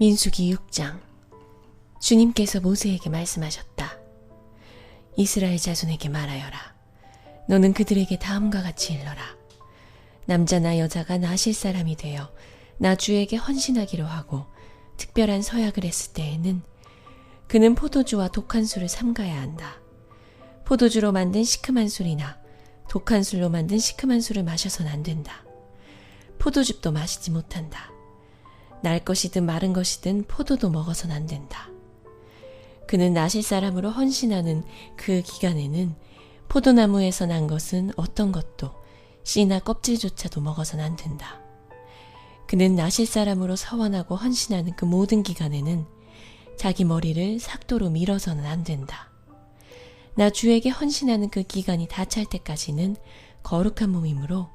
민수기 6장 주님께서 모세에게 말씀하셨다. 이스라엘 자손에게 말하여라. 너는 그들에게 다음과 같이 일러라. 남자나 여자가 나실 사람이 되어 나 주에게 헌신하기로 하고 특별한 서약을 했을 때에는 그는 포도주와 독한 술을 삼가야 한다. 포도주로 만든 시큼한 술이나 독한 술로 만든 시큼한 술을 마셔서는 안 된다. 포도즙도 마시지 못한다. 날 것이든 마른 것이든 포도도 먹어선 안 된다. 그는 나실 사람으로 헌신하는 그 기간에는 포도나무에서 난 것은 어떤 것도 씨나 껍질조차도 먹어선 안 된다. 그는 나실 사람으로 서원하고 헌신하는 그 모든 기간에는 자기 머리를 삭도로 밀어서는 안 된다. 나 주에게 헌신하는 그 기간이 다 찰 때까지는 거룩한 몸이므로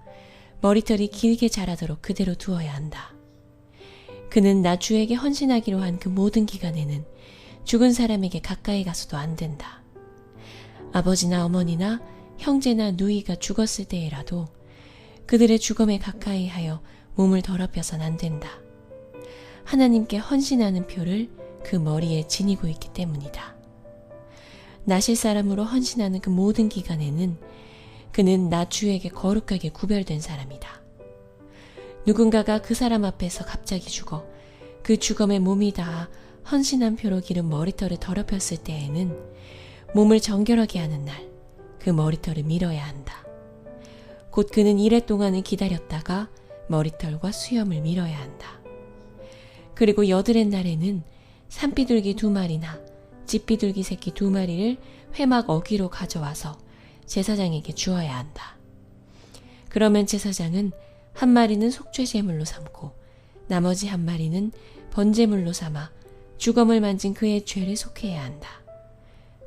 머리털이 길게 자라도록 그대로 두어야 한다. 그는 나 주에게 헌신하기로 한 그 모든 기간에는 죽은 사람에게 가까이 가서도 안 된다. 아버지나 어머니나 형제나 누이가 죽었을 때에라도 그들의 죽음에 가까이 하여 몸을 더럽혀선 안 된다. 하나님께 헌신하는 표를 그 머리에 지니고 있기 때문이다. 나실 사람으로 헌신하는 그 모든 기간에는 그는 나 주에게 거룩하게 구별된 사람이다. 누군가가 그 사람 앞에서 갑자기 죽어 그 죽음의 몸이 다 헌신한 표로 기른 머리털을 더럽혔을 때에는 몸을 정결하게 하는 날 그 머리털을 밀어야 한다. 곧 그는 이래 동안은 기다렸다가 머리털과 수염을 밀어야 한다. 그리고 여드렛 날에는 산비둘기 두 마리나 집비둘기 새끼 두 마리를 회막 어기로 가져와서 제사장에게 주어야 한다. 그러면 제사장은 한 마리는 속죄 제물로 삼고 나머지 한 마리는 번제물로 삼아 주검을 만진 그의 죄를 속해야 한다.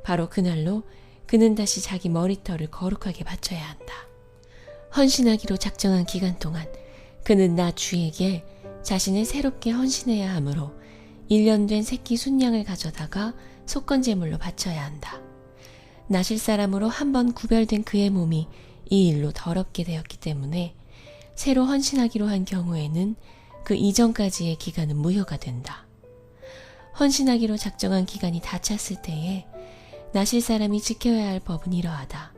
바로 그날로 그는 다시 자기 머리털을 거룩하게 바쳐야 한다. 헌신하기로 작정한 기간 동안 그는 나 주에게 자신을 새롭게 헌신해야 하므로 1년 된 새끼 순양을 가져다가 속건제물로 바쳐야 한다. 나실 사람으로 한 번 구별된 그의 몸이 이 일로 더럽게 되었기 때문에 새로 헌신하기로 한 경우에는 그 이전까지의 기간은 무효가 된다. 헌신하기로 작정한 기간이 다 찼을 때에 나실 사람이 지켜야 할 법은 이러하다.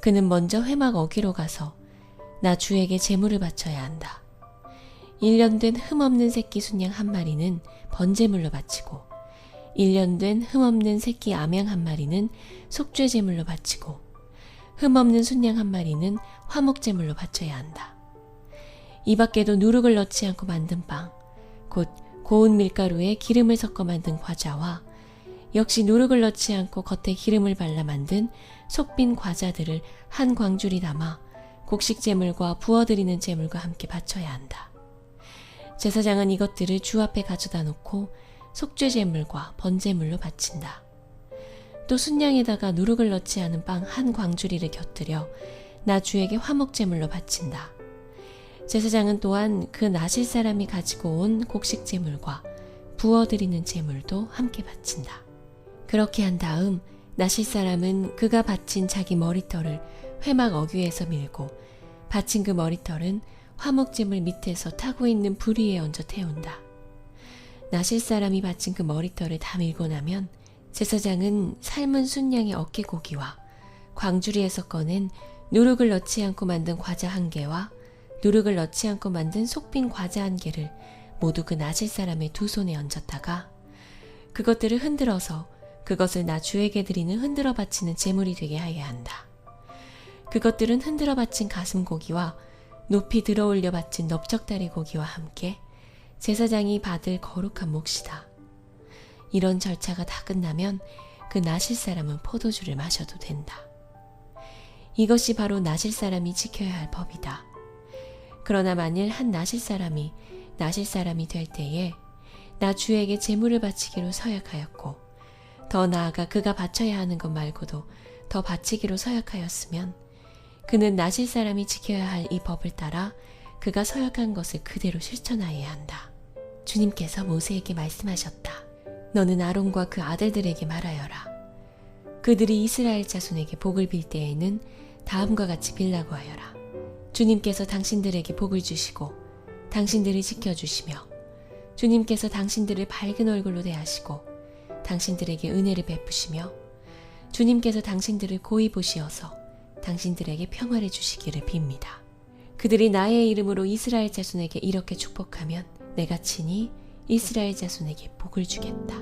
그는 먼저 회막 어기로 가서 나 주에게 제물을 바쳐야 한다. 1년 된 흠없는 새끼 순양 한 마리는 번제물로 바치고 1년 된 흠없는 새끼 암양 한 마리는 속죄 제물로 바치고 흠없는 순양 한 마리는 화목 제물로 바쳐야 한다. 이 밖에도 누룩을 넣지 않고 만든 빵, 곧 고운 밀가루에 기름을 섞어 만든 과자와 역시 누룩을 넣지 않고 겉에 기름을 발라 만든 속빈 과자들을 한 광줄이 담아 곡식 제물과 부어드리는 제물과 함께 바쳐야 한다. 제사장은 이것들을 주 앞에 가져다 놓고 속죄 제물과 번제물로 바친다. 또 순양에다가 누룩을 넣지 않은 빵 한 광주리를 곁들여 나 주에게 화목 제물로 바친다. 제사장은 또한 그 나실 사람이 가지고 온 곡식 제물과 부어드리는 제물도 함께 바친다. 그렇게 한 다음 나실 사람은 그가 바친 자기 머리털을 회막 어귀에서 밀고 바친 그 머리털은 화목제물 밑에서 타고 있는 불 위에 얹어 태운다. 나실 사람이 바친 그 머리털을 다 밀고 나면 제사장은 삶은 순양의 어깨고기와 광주리에서 꺼낸 누룩을 넣지 않고 만든 과자 한 개와 누룩을 넣지 않고 만든 속빈 과자 한 개를 모두 그 나실 사람의 두 손에 얹었다가 그것들을 흔들어서 그것을 나 주에게 드리는 흔들어 바치는 제물이 되게 하여야 한다. 그것들은 흔들어 바친 가슴 고기와 높이 들어 올려 바친 넓적다리 고기와 함께 제사장이 받을 거룩한 몫이다. 이런 절차가 다 끝나면 그 나실 사람은 포도주를 마셔도 된다. 이것이 바로 나실 사람이 지켜야 할 법이다. 그러나 만일 한 나실 사람이 나실 사람이 될 때에 나 주에게 제물을 바치기로 서약하였고 더 나아가 그가 바쳐야 하는 것 말고도 더 바치기로 서약하였으면 그는 나실 사람이 지켜야 할 이 법을 따라 그가 서약한 것을 그대로 실천하여야 한다. 주님께서 모세에게 말씀하셨다. 너는 아론과 그 아들들에게 말하여라. 그들이 이스라엘 자손에게 복을 빌 때에는 다음과 같이 빌라고 하여라. 주님께서 당신들에게 복을 주시고 당신들을 지켜주시며 주님께서 당신들을 밝은 얼굴로 대하시고 당신들에게 은혜를 베푸시며 주님께서 당신들을 고이 보시어서 당신들에게 평화를 주시기를 빕니다. 그들이 나의 이름으로 이스라엘 자손에게 이렇게 축복하면 내가 친히 이스라엘 자손에게 복을 주겠다.